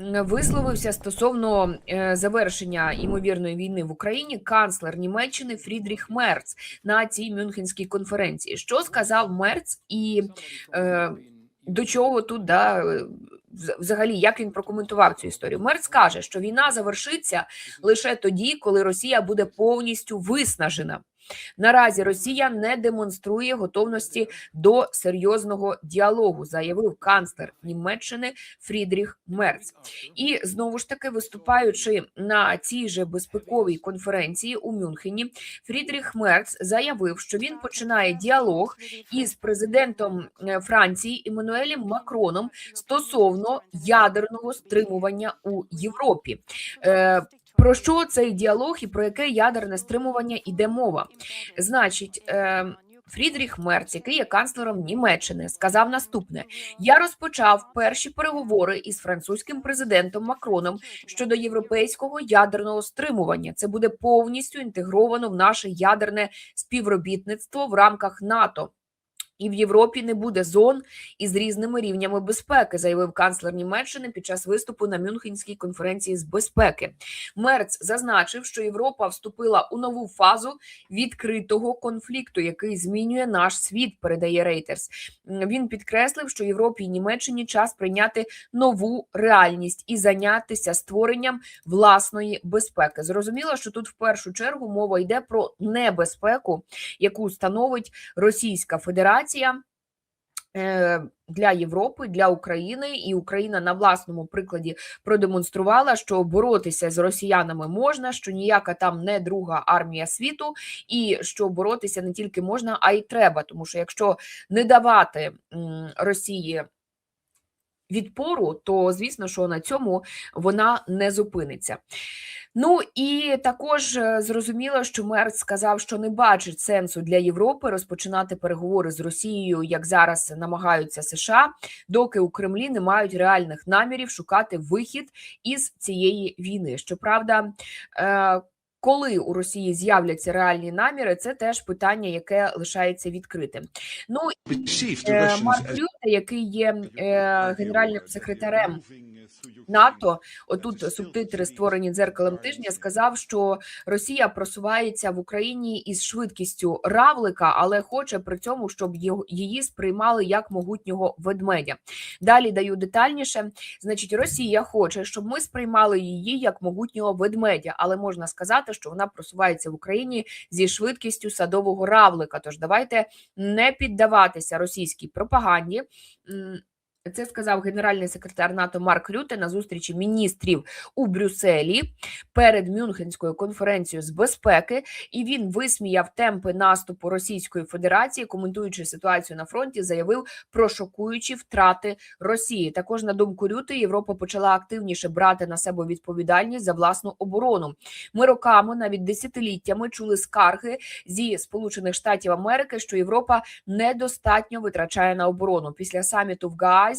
висловився стосовно е, завершення імовірної війни в Україні канцлер Німеччини Фрідріх Мерц на цій Мюнхенській конференції. Що сказав Мерц і е, до чого тут да, е, взагалі як він прокоментував цю історію? Мерц каже, що війна завершиться лише тоді, коли Росія буде повністю виснажена. Наразі Росія не демонструє готовності до серйозного діалогу, заявив канцлер Німеччини Фрідріх Мерц. І знову ж таки, виступаючи на цій же безпековій конференції у Мюнхені, Фрідріх Мерц заявив, що він починає діалог із президентом е, Франції Еммануелем Макроном стосовно ядерного стримування у Європі. Про що цей діалог і про яке ядерне стримування йде мова? Значить, е, Фрідріх Мерц, який є канцлером Німеччини, сказав наступне: я розпочав перші переговори із французьким президентом Макроном щодо європейського ядерного стримування. Це буде повністю інтегровано в наше ядерне співробітництво в рамках НАТО. І в Європі не буде зон із різними рівнями безпеки, заявив канцлер Німеччини під час виступу на Мюнхенській конференції з безпеки. Мерц зазначив, що Європа вступила у нову фазу відкритого конфлікту, який змінює наш світ. Передає. М, Він підкреслив, що Європі і Німеччині час прийняти нову реальність і зайнятися створенням власної безпеки. Зрозуміло, що тут в першу чергу мова йде про небезпеку, яку становить Російська Федерація. Е, Для Європи, для України, і Україна на власному прикладі продемонструвала, що боротися з росіянами можна, що ніяка там не друга армія світу, і що боротися не тільки можна, а й треба. Тому що якщо не давати Росії відпору, то звісно, що на цьому вона не зупиниться. Ну і також е, зрозуміло, що Мерц сказав, що не бачить сенсу для Європи розпочинати переговори з Росією, як зараз намагаються США, доки у Кремлі не мають реальних намірів шукати вихід із цієї війни. Щоправда, е, коли у Росії з'являться реальні наміри, це теж питання, яке лишається відкритим. Ну і Е, Марк as Рюте, який є е, генеральним секретарем НАТО, отут субтитри створені дзеркалом тижня, сказав, що Росія просувається в Україні із швидкістю равлика, але хоче при цьому, щоб її сприймали як могутнього ведмедя. Далі даю детальніше. Значить, Росія хоче, щоб ми сприймали її як могутнього ведмедя, але можна сказати, що вона просувається в Україні зі швидкістю садового равлика. Тож давайте не піддаватися російській пропаганді. Це сказав генеральний секретар НАТО Марк Рюте на зустрічі міністрів у Брюсселі перед Мюнхенською конференцією з безпеки, і він висміяв темпи наступу Російської Федерації, коментуючи ситуацію на фронті, заявив про шокуючі втрати Росії. Також на думку Рюти, Європа почала активніше брати на себе відповідальність за власну оборону. Ми роками, навіть десятиліттями, чули скарги зі Сполучених Штатів Америки, що Європа недостатньо витрачає на оборону. Після саміту в Гаазі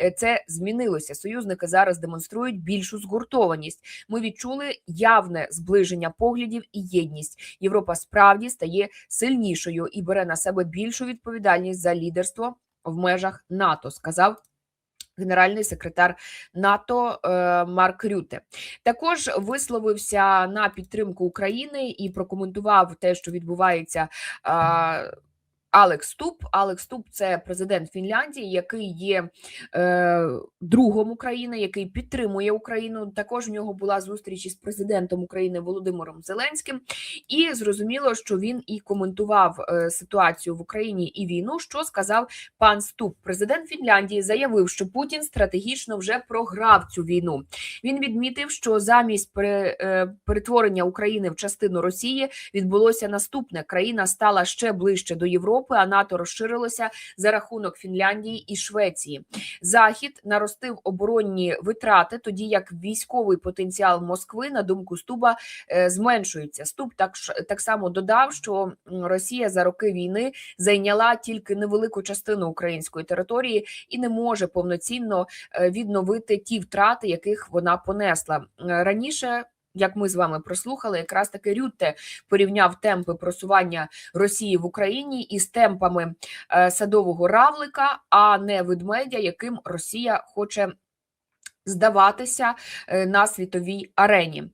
е, це змінилося. Союзники зараз демонструють більшу згуртованість. Ми відчули явне зближення поглядів і єдність. Європа справді стає сильнішою і бере на себе більшу відповідальність за лідерство в межах НАТО. Сказав. Генеральний секретар НАТО е, Марк Рюте також висловився на підтримку України і прокоментував те, що відбувається. Алекс Ступ. Алекс Ступ це президент Фінляндії, який є е, другом України, який підтримує Україну. Також в нього була зустріч із президентом України Володимиром Зеленським, і зрозуміло, що він і коментував е, ситуацію в Україні і війну. Що сказав пан Ступ? Президент Фінляндії заявив, що Путін стратегічно вже програв цю війну. Він відмітив, що замість е, перетворення України в частину Росії відбулося наступне: країна стала ще ближче до Європи, а НАТО розширилося за рахунок Фінляндії і Швеції. Захід наростив оборонні витрати, тоді як військовий потенціал Москви, на думку Стуба, е, зменшується. Стуб так так само додав, що Росія за роки війни зайняла тільки невелику частину української території і не може повноцінно е, відновити ті втрати, яких вона понесла Е, раніше. Як ми з вами прослухали, якраз таки Рютте порівняв темпи просування Росії в Україні із темпами е, садового равлика, а не ведмедя, яким Росія хоче здаватися е, на світовій арені.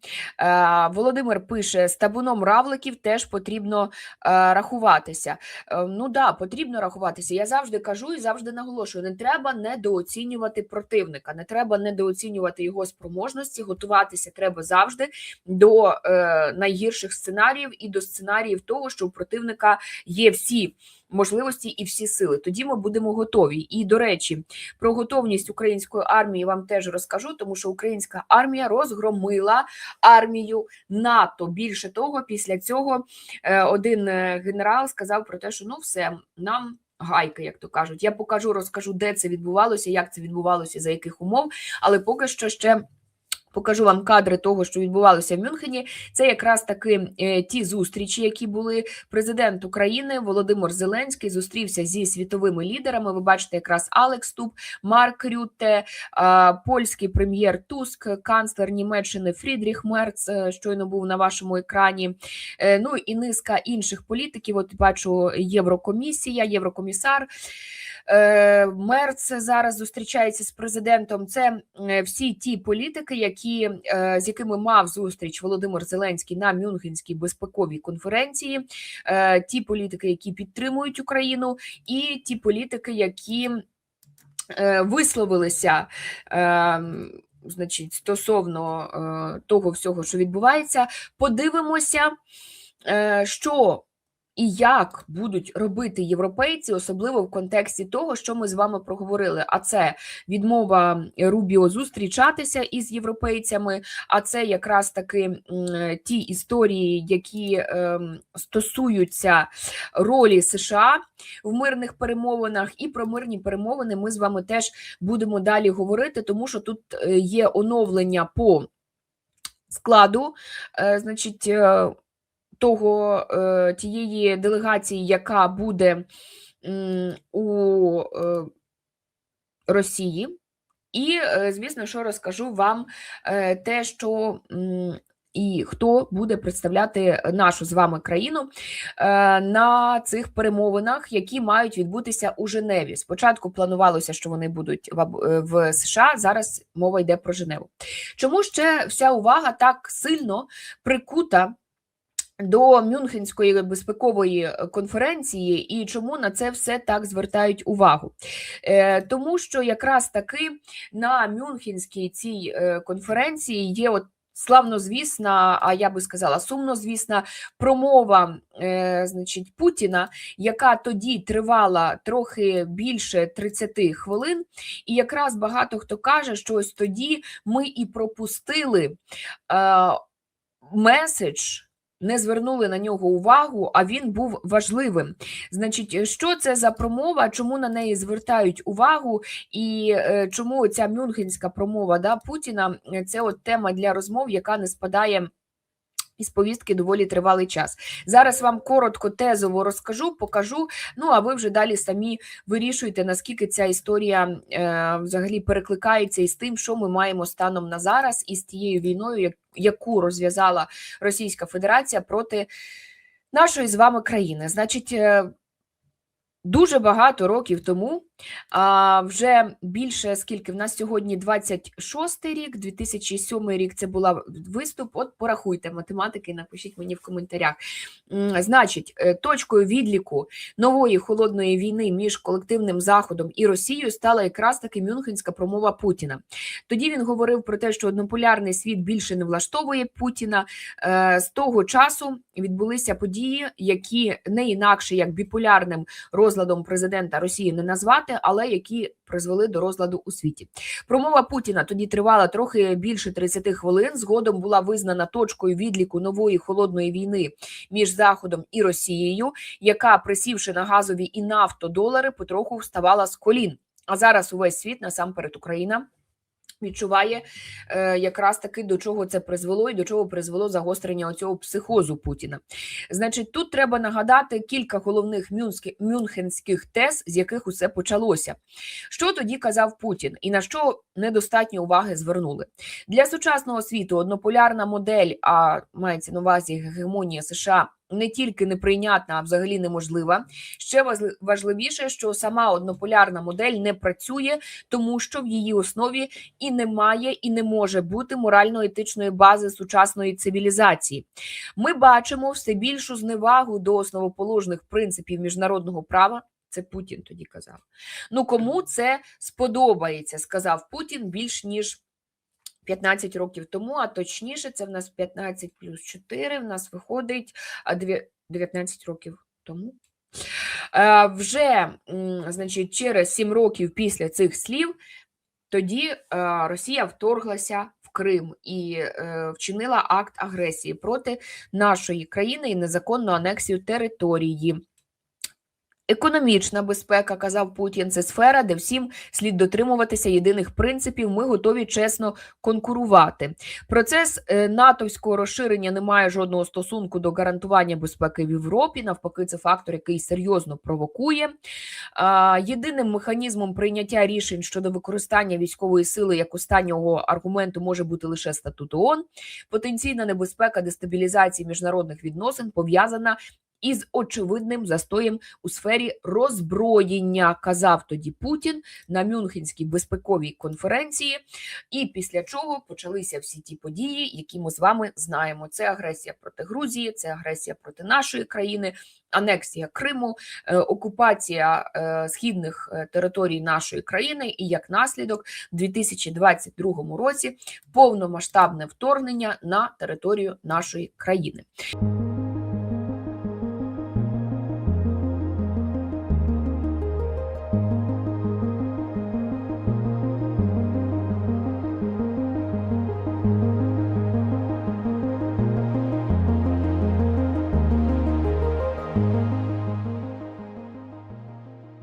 Е, Володимир пише: з табуном равликів теж потрібно е, рахуватися. Ну да, потрібно рахуватися. Я завжди кажу і завжди наголошую: не треба недооцінювати противника, не треба недооцінювати його спроможності. Готуватися треба завжди до найгірших сценаріїв і до сценаріїв того, що у противника є всі можливості і всі сили. Тоді ми будемо готові. І до речі, про готовність української армії вам теж розкажу, тому що українська армія розгромила армію НАТО. Більше того, після цього е, один е, генерал сказав про те, що ну все нам. Гайка, як то кажуть, я покажу, розкажу, де це відбувалося, як це відбувалося, за яких умов, але поки що ще покажу вам кадри того, що відбувалося в Мюнхені. Це якраз таки е, ті зустрічі, які були. Президент України Володимир Зеленський зустрівся зі світовими лідерами. Ви бачите, якраз Алекс Туб, Марк Рютте, польський прем'єр Туск, канцлер Німеччини Фрідріх Мерц, е, щойно був на вашому екрані. Е, Ну і низка інших політиків. От бачу Єврокомісія, Єврокомісар. Мерц зараз зустрічається з президентом. Це всі ті політики, які е, з якими мав зустріч Володимир Зеленський на Мюнхенській безпековій конференції, е, ті політики, які підтримують Україну, і ті політики, які е, висловилися. Значить, стосовно е, того всього, що відбувається, подивимося, е, що і як будуть робити європейці, особливо в контексті того, що ми з вами проговорили. А це відмова Рубіо зустрічатися із європейцями. А це якраз таки ті історії, які ем, стосуються ролі США в мирних перемовинах, і про мирні перемовини ми з вами теж будемо далі говорити, тому що тут е, є оновлення по складу, е, значить. Того е, тієї делегації, яка буде у е, Росії. І, е, звісно, що розкажу вам те, що і хто буде представляти нашу з вами країну на цих перемовинах, які мають відбутися у Женеві. Спочатку планувалося, що вони будуть в США. Зараз мова йде про Женеву. Чому ще вся увага так сильно прикута? До Мюнхенської безпекової е, конференції і чому на це все так звертають увагу? Е, Тому що якраз таки на Мюнхенській цій е, конференції є от славнозвісна, а я би сказала, сумнозвісна промова е, значить, Путіна, яка тоді тривала трохи більше 30 хвилин, і якраз багато хто каже, що ось тоді ми і пропустили е, меседж не звернули на нього увагу, а він був важливим. Значить, що це за промова? Чому на неї звертають увагу, і е, чому ця мюнхенська промова да, Путіна е, це от тема для розмов, яка не спадає. Із повістки доволі тривалий час. Зараз вам коротко тезово розкажу, покажу. Ну а ви вже далі самі вирішуєте, наскільки ця історія е, взагалі перекликається із тим, що ми маємо станом на зараз, із тією війною, яку розв'язала Російська Федерація проти нашої з вами країни. Значить, е, дуже багато років тому, а вже більше скільки в нас сьогодні 26 рік, 2007 рік це була виступ. От порахуйте математики, напишіть мені в коментарях. Значить, е, точкою відліку нової холодної війни між колективним Заходом і Росією стала якраз таки Мюнхенська промова Путіна. Тоді він говорив про те, що однополярний світ більше не влаштовує Путіна. Е, З того часу відбулися події, які не інакше як біполярним розладом президента Росії не назвати, але які призвели до розладу у світі. Промова Путіна тоді тривала трохи більше 30 хвилин. Згодом була визнана точкою відліку нової холодної війни між Заходом і Росією, яка, присівши на газові і нафтодолари, потроху вставала з колін. А зараз увесь світ, насамперед Україна. Відчуває е, якраз таки до чого це призвело і до чого призвело загострення оцього психозу Путіна. Значить, тут треба нагадати кілька головних мюнхенських тез, з яких усе почалося. Що тоді казав Путін, і на що недостатньо уваги звернули для сучасного світу? Однополярна модель, а мається на увазі гегемонія США не тільки неприйнятна, а взагалі неможлива. Ще важливіше, що сама однополярна модель не працює, тому що в її основі і немає, і не може бути морально-етичної бази сучасної цивілізації. Ми бачимо все більшу зневагу до основоположних принципів міжнародного права. Це Путін тоді казав. Ну кому це сподобається, сказав Путін більш ніж 15 років тому, а точніше, це в нас 15 плюс 4, в нас виходить а, дві- 19 років тому. Вже, значить, через 7 років після цих слів, тоді Росія вторглася в Крим і е, вчинила акт агресії проти нашої країни і незаконну анексію території. Економічна безпека, казав Путін, це сфера, де всім слід дотримуватися єдиних принципів. Ми готові чесно конкурувати. Процес е, натовського розширення не має жодного стосунку до гарантування безпеки в Європі. Навпаки, це фактор, який серйозно провокує. Єдиним механізмом прийняття рішень щодо використання військової сили як останнього аргументу може бути лише статут ООН. Потенційна небезпека дестабілізації міжнародних відносин пов'язана із очевидним застоєм у сфері роззброєння, казав тоді Путін на Мюнхенській безпековій конференції. І після чого почалися всі ті події, які ми з вами знаємо. Це агресія проти Грузії, це агресія проти нашої країни, анексія Криму, е, окупація е, східних е, територій нашої країни, і як наслідок, в 2022 році повномасштабне вторгнення на територію нашої країни.